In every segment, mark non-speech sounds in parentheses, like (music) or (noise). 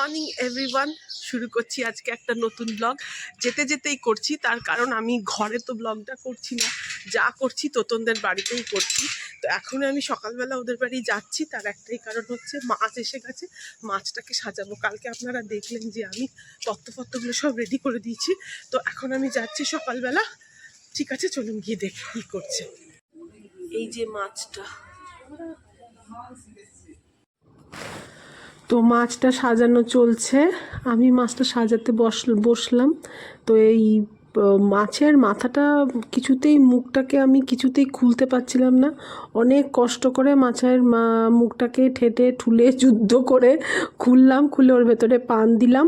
Morning everyone শুরু করছি আজকে একটা নতুন ব্লগ যেতে যেতেই করছি, তার কারণ আমি ঘরে তো ব্লগটা করছি না। যা করছি, তোতনদের বাড়িতেই করছি। তো এখন আমি সকালবেলা ওদের বাড়ি যাচ্ছি। তার একটাই কারণ হচ্ছে, মাছ এসে গেছে। মাছটাকে সাজাবো। কালকে আপনারা দেখলেন যে আমি পত্রপত্রগুলো সব রেডি করে দিয়েছি। তো এখন আমি যাচ্ছি সকালবেলা। ঠিক আছে, চলুন গিয়ে দেখি কী করছে। এই যে মাছটা। তো মাছটা সাজানো চলছে। আমি মাছটা সাজাতে বস, বসলাম। তো এই মাছের মাথাটা কিছুতেই, মুখটাকে আমি কিছুতেই খুলতে পারছিলাম না। অনেক কষ্ট করে মাছের মুখটাকে ঠেটে ঠুলে যুদ্ধ করে খুললাম, খুলে ওর ভেতরে পান দিলাম।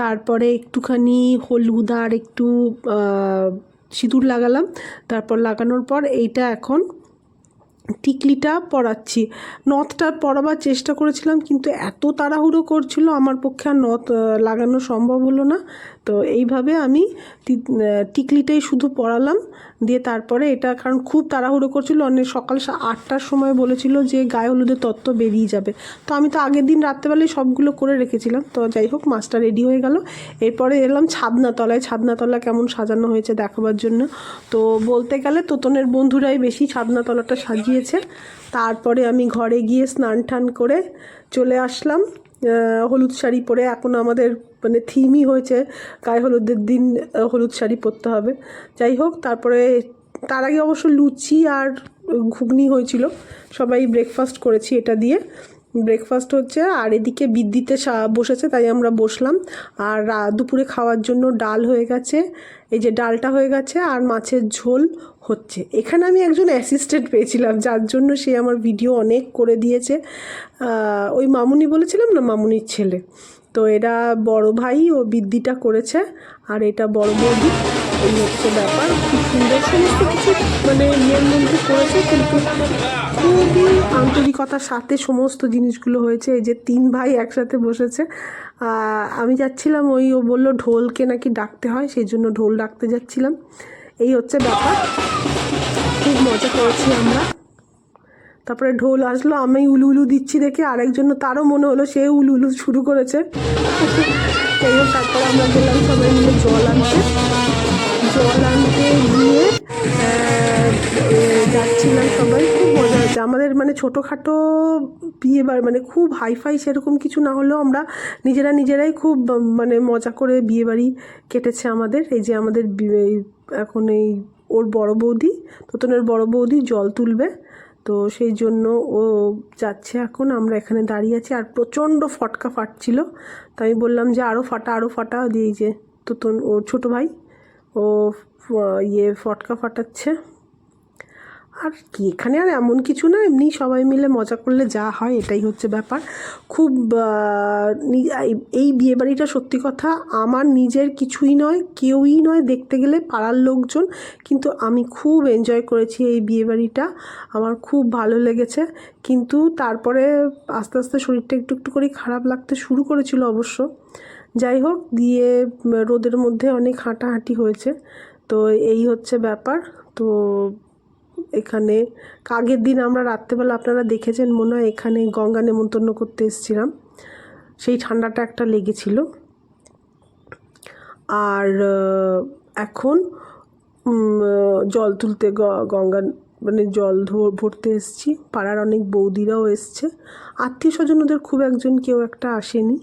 তারপরে একটুখানি হলুদ আর একটু সিঁদুর লাগালাম। তারপর লাগানোর পর এইটা এখন টিকলিটা পড়াচ্ছি নথটা পরাবার চেষ্টা করেছিলাম, কিন্তু এত তাড়াহুড়ো করছিল আমার পক্ষে আর নথ লাগানো সম্ভব হলো না। তো এইভাবে আমি টিকলিটাই শুধু পরালাম দিয়ে তারপরে এটা, কারণ খুব তাড়াহুড়ো করছিল। অনেক সকাল আটটার সময় বলেছিল যে গায়ে হলুদের তত্ত্ব বেরিয়ে যাবে। তো আমি তো আগের দিন রাত্রেবেলায় সবগুলো করে রেখেছিলাম। তো যাই হোক মাছটা রেডি হয়ে গেল। এরপরে এলাম ছাদনাতলায়। ছাদনাতলা কেমন সাজানো হয়েছে দেখাবার জন্য। তো বলতে গেলে তোতনের বন্ধুরাই বেশি ছাদনাতলাটা সাজিয়েছে। তারপরে আমি ঘরে গিয়ে স্নান টান করে চলে আসলাম। হলুদ শাড়ি পরে। এখন আমাদের মানে থিমই হয়েছে। গায়ে হলুদের দিন হলুদ শাড়ি পরতে হবে। যাই হোক, তারপরে তার আগে অবশ্য লুচি আর ঘুগনি হয়েছিল। সবাই ব্রেকফাস্ট করেছি এটা দিয়ে। ব্রেকফাস্ট হচ্ছে, আর এদিকে বিদ্যুতে বসেছে, তাই আমরা বসলাম। আর দুপুরে খাওয়ার জন্য ডাল হয়ে গেছে। এই যে ডালটা হয়ে গেছে, আর মাছের ঝোল হচ্ছে। এখানে আমি একজন অ্যাসিস্ট্যান্ট পেয়েছিলাম, যার জন্য সে আমার ভিডিও অনেক করে দিয়েছে। ওই মামুনি বলেছিলাম না, মামুনির ছেলে? তো এরা বড় ভাই ও বৃদ্ধিটা করেছে, আর এটা বড় বৌদি। এই হচ্ছে ব্যাপার। খুব সুন্দর সমস্ত কিছু মানে ইয়ের মধ্যে করেছে, কিন্তু খুবই আন্তরিকতার সাথে সমস্ত জিনিসগুলো হয়েছে। এই যে তিন ভাই একসাথে বসেছে আমি যাচ্ছিলাম, ওই ও বলল ঢোলকে নাকি ডাকতে হয়, সেই জন্য ঢোল ডাকতে যাচ্ছিলাম। এই হচ্ছে ব্যাপার। খুব মজা করেছি আমরা। তারপরে ঢোল আসলো, আমি উলু উলু দিচ্ছি দেখে আরেকজন, তারও মনে হলো সে উলু উলু শুরু করেছে। যাই তারপরে আমরা গেলাম সবাই মিলে জল আনতে। জল আনতে গিয়ে যাচ্ছিলাম সবাই, খুব মজা আমাদের মানে ছোটোখাটো বিয়ে বার মানে খুব হাইফাই সেরকম কিছু না হলেও আমরা নিজেরা নিজেরাই খুব মানে মজা করে বিয়ে বাড়ি কেটেছে আমাদের। এই যে আমাদের এখন এই ওর বড় বৌদি তোতনের বড় বৌদি জল তুলবে। তো সেই জন্য ও যাচ্ছে এখন, আমরা এখানে দাঁড়িয়ে আছি। আর প্রচণ্ড ফটকা ফাটছিল। তো আমি বললাম যে আরও ফাটা আরও ফাটা। দিয়ে যে, তো তোর ও ছোটো ভাই, ও ইয়ে ফটকা ফাটাচ্ছে। আর কি, এখানে আর এমন কিছু না, এমনি সবাই মিলে মজা করলে যা হয়, এটাই হচ্ছে ব্যাপার। খুব এই- এই বিয়েবাড়িটা সত্যি কথা আমার নিজের কিছুই নয়, কেউই নয় দেখতে গেলে পাড়ার লোকজন, কিন্তু আমি খুব এনজয় করেছি এই বিয়েবাড়িটা, আমার খুব ভালো লেগেছে। কিন্তু তারপরে আস্তে আস্তে শরীরটা একটু একটু করে খারাপ লাগতে শুরু করেছিল অবশ্য। যাই হোক, দিয়ে রোদের মধ্যে অনেক হাঁটাহাঁটি হয়েছে, তো এই হচ্ছে ব্যাপার। তো এখানে আগের দিন আমরা রাত্রেবেলা আপনারা দেখেছেন মনে হয় এখানে গঙ্গা নেমন্তন্ন করতে এসেছিলাম। সেই ঠান্ডাটা একটা লেগেছিল। আর এখন জল তুলতে গঙ্গা মানে জল ভরতে এসেছি। পাড়ার অনেক বৌদিরাও এসছে। আত্মীয় স্বজন ওদের খুব একজন কেউ একটা আসেনি।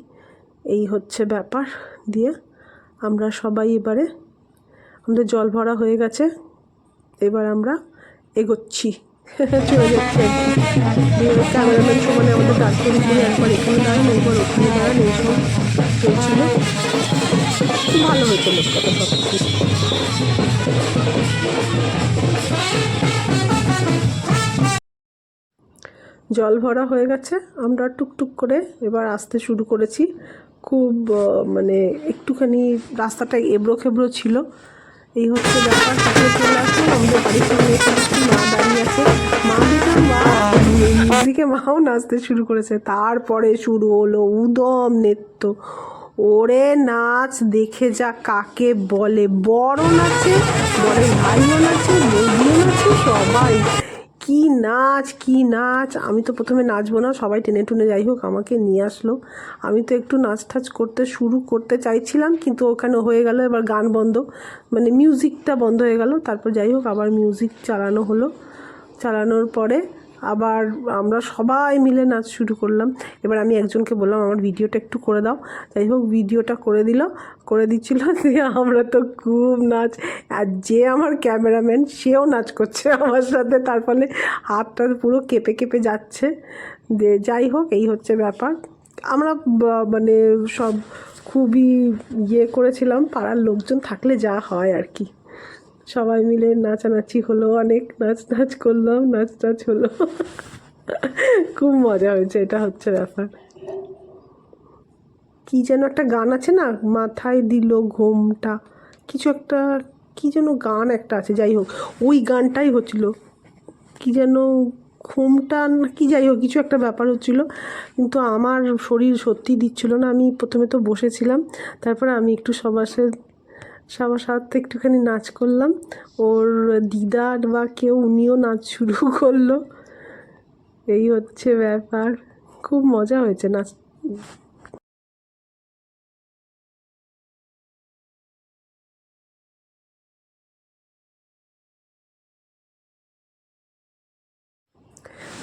এই হচ্ছে ব্যাপার দিয়ে আমরা সবাই এবারে, আমাদের জল ভরা হয়ে গেছে। এবার আমরা এগোচ্ছি। চলে যাচ্ছি ক্যামেরাম্যান সমানে আমাদের দিয়ে একবার এখানে দাঁড়ান, একবার ওখানে দাঁড়ান এইসব চলছিল। ভালো হয়েছে সব জল ভরা হয়ে গেছে, আমরা টুকটুক করে এবার আসতে শুরু করেছি। খুব মানে একটুখানি রাস্তাটা এবড়ো খেবড়ো ছিল। এই হচ্ছে ব্যাপার সাথে চলে আসছে আমাদের বাড়ির সামনে মা দাঁড়িয়ে আছে। মা দেখলাম মা মিউজিকে মাও নাচতে শুরু করেছে। তারপরে শুরু হলো উদম নৃত্য। ওরে নাচ, দেখে যা কাকে বলে। বড় নাচে, বড় ভাইও নাচে, বৌদিও নাচে, সবাই। কি নাচ কি নাচ? আমি তো প্রথমে নাচবো না, সবাই টেনে টুনে যাই হোক, আমাকে নিয়ে আসলো। আমি তো একটু নাচ টাচ করতে শুরু করতে চাইছিলাম, কিন্তু ওখানে হয়ে গেল, এবার গান বন্ধ। মানে মিউজিকটা বন্ধ হয়ে গেল, তারপর যাই হোক, আবার মিউজিক চালানো হলো। চালানোর পরে আবার আমরা সবাই মিলে নাচ শুরু করলাম। এবার আমি একজনকে বললাম, আমার ভিডিওটা একটু করে দাও। যাই হোক, ভিডিওটা করে দিল। করে দিচ্ছিল (laughs) দিয়ে আমরা তো খুব নাচ। আর যে আমার ক্যামেরাম্যান, সেও নাচ করছে আমার সাথে। তার ফলে হাতটা পুরো কেঁপে কেঁপে যাচ্ছে। যে যাই হোক, এই হচ্ছে ব্যাপার। আমরা মানে সব খুবই ইয়ে করেছিলাম। পাড়ার লোকজন থাকলে যা হয় আর কি। সবাই মিলে নাচানাচি হলো, অনেক নাচ নাচ করলাম নাচ টাচ হলো। খুব মজা হয়েছে, এটা হচ্ছে ব্যাপার। কি যেন একটা গান আছে না, মাথায় দিল ঘোমটা, কিছু একটা, কি যেন গান একটা আছে, যাই হোক, ওই গানটাই হচ্ছিল। কি যেন ঘুমটা কি যাই হোক, কিছু একটা ব্যাপার হচ্ছিল, কিন্তু আমার শরীর সত্যি দিচ্ছিল না। আমি প্রথমে তো বসেছিলাম, তারপরে আমি একটু সবার সাথে সবার সাথে একটুখানি নাচ করলাম। ওর দিদা বা কেউ উনিও নাচ শুরু (laughs) করল। এই হচ্ছে ব্যাপার। খুব মজা হয়েছে নাচ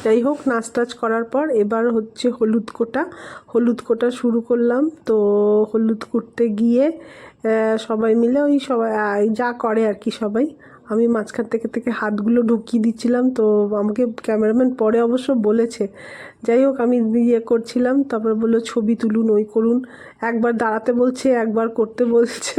যাই হোক নাচ টাচ করার পর এবার হচ্ছে হলুদ কোটা। হলুদ কোটা শুরু করলাম। তো হলুদ করতে গিয়ে সবাই মিলে ওই সবাই যা করে আর কি সবাই। আমি মাঝখান থেকে থেকে হাতগুলো ঢুকিয়ে দিচ্ছিলাম, তো আমাকে ক্যামেরাম্যান পরে অবশ্য বলেছে। যাই হোক, আমি ইয়ে করছিলাম, তারপরে বলল, ছবি তুলুন, ওই করুন। একবার দাঁড়াতে বলছে, একবার করতে বলছে।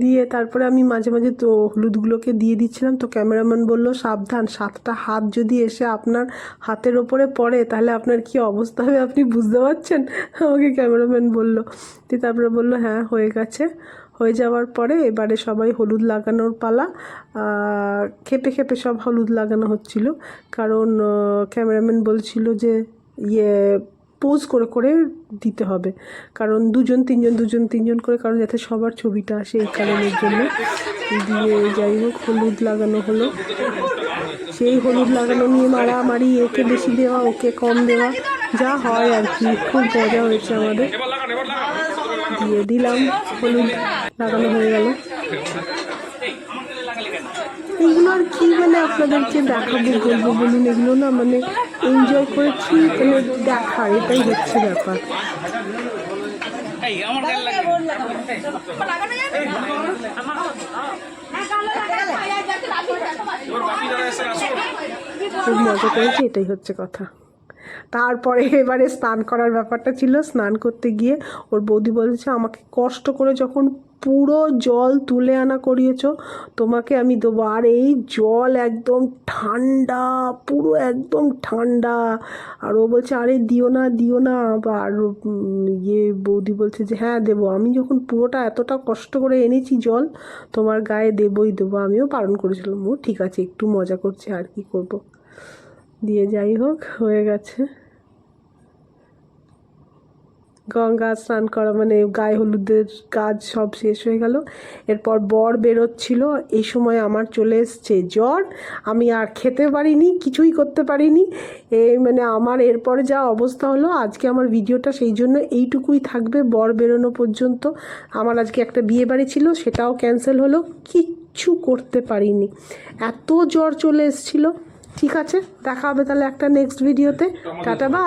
দিয়ে তারপরে আমি মাঝে মাঝে তো হলুদগুলোকে দিয়ে দিচ্ছিলাম, তো ক্যামেরাম্যান বলল, সাবধান, সাতটা হাত যদি এসে আপনার হাতের ওপরে পড়ে, তাহলে আপনার কি অবস্থা হবে আপনি বুঝতে পারছেন? আমাকে ক্যামেরাম্যান বলল। দিয়ে তারপরে বলল হ্যাঁ হয়ে গেছে। হয়ে যাওয়ার পরে এবারে সবাই হলুদ লাগানোর পালা। খেপে খেপে সব হলুদ লাগানো হচ্ছিল। কারণ ক্যামেরাম্যান বলছিল যে ইয়ে পোজ করে করে দিতে হবে। কারণ দুজন, তিনজন দুজন, তিনজন করে, কারণ যাতে সবার ছবিটা আসে এই কারণের জন্য। দিয়ে যাই হোক, হলুদ লাগানো হলো। সেই হলুদ লাগানো নিয়ে মারামারি, একে বেশি দেওয়া, ওকে কম দেওয়া, যা হয় আর কি। খুব মজা হয়েছে আমাদের। দিয়ে দিলাম হলুদ। লাগানো হয়ে গেল। এগুলো আর কি মানে আপনাদেরকে দেখাবো, বলব, বলুন, এগুলো না মানে এনজয় করেছি মানে দেখা এটাই হচ্ছে ব্যাপার। খুব মজা করেছি, এটাই হচ্ছে কথা। তারপরে এবারে স্নান করার ব্যাপারটা ছিল, স্নান করতে গিয়ে ওর বৌদি বলেছে, আমাকে কষ্ট করে যখন পুরো জল তুলে আনা করিয়েছ। তোমাকে আমি দেবো। আর এই জল একদম ঠান্ডা, পুরো একদম ঠান্ডা। আর ও বলছে, আরে, দিও না দিও না। আর ইয়ে বৌদি বলছে যে হ্যাঁ দেবো। আমি যখন পুরোটা এতটা কষ্ট করে এনেছি জল, তোমার গায়ে দেবই দেবো। আমিও পালন করেছিলাম। ও, ঠিক আছে, একটু মজা করছে, আর কি করব। দিয়ে যাই হোক, হয়ে গেছে। গঙ্গা স্নান করা মানে গায়ে হলুদের কাজ সব শেষ হয়ে গেল। এরপর বর বেরোচ্ছিল এই সময় আমার চলে এসছে। জ্বর আমি আর খেতে পারিনি কিছুই করতে পারিনি। এই মানে আমার এরপরে যা অবস্থা হলো আজকে আমার ভিডিওটা সেই জন্য এইটুকুই থাকবে। বর বেরোনো পর্যন্ত আমার আজকে একটা বিয়ে বাড়ি ছিল সেটাও ক্যান্সেল হলো। কিচ্ছু করতে পারিনি। এত জ্বর চলে এসছিল। ঠিক আছে দেখা হবে তাহলে একটা নেক্সট ভিডিওতে টাটা বাই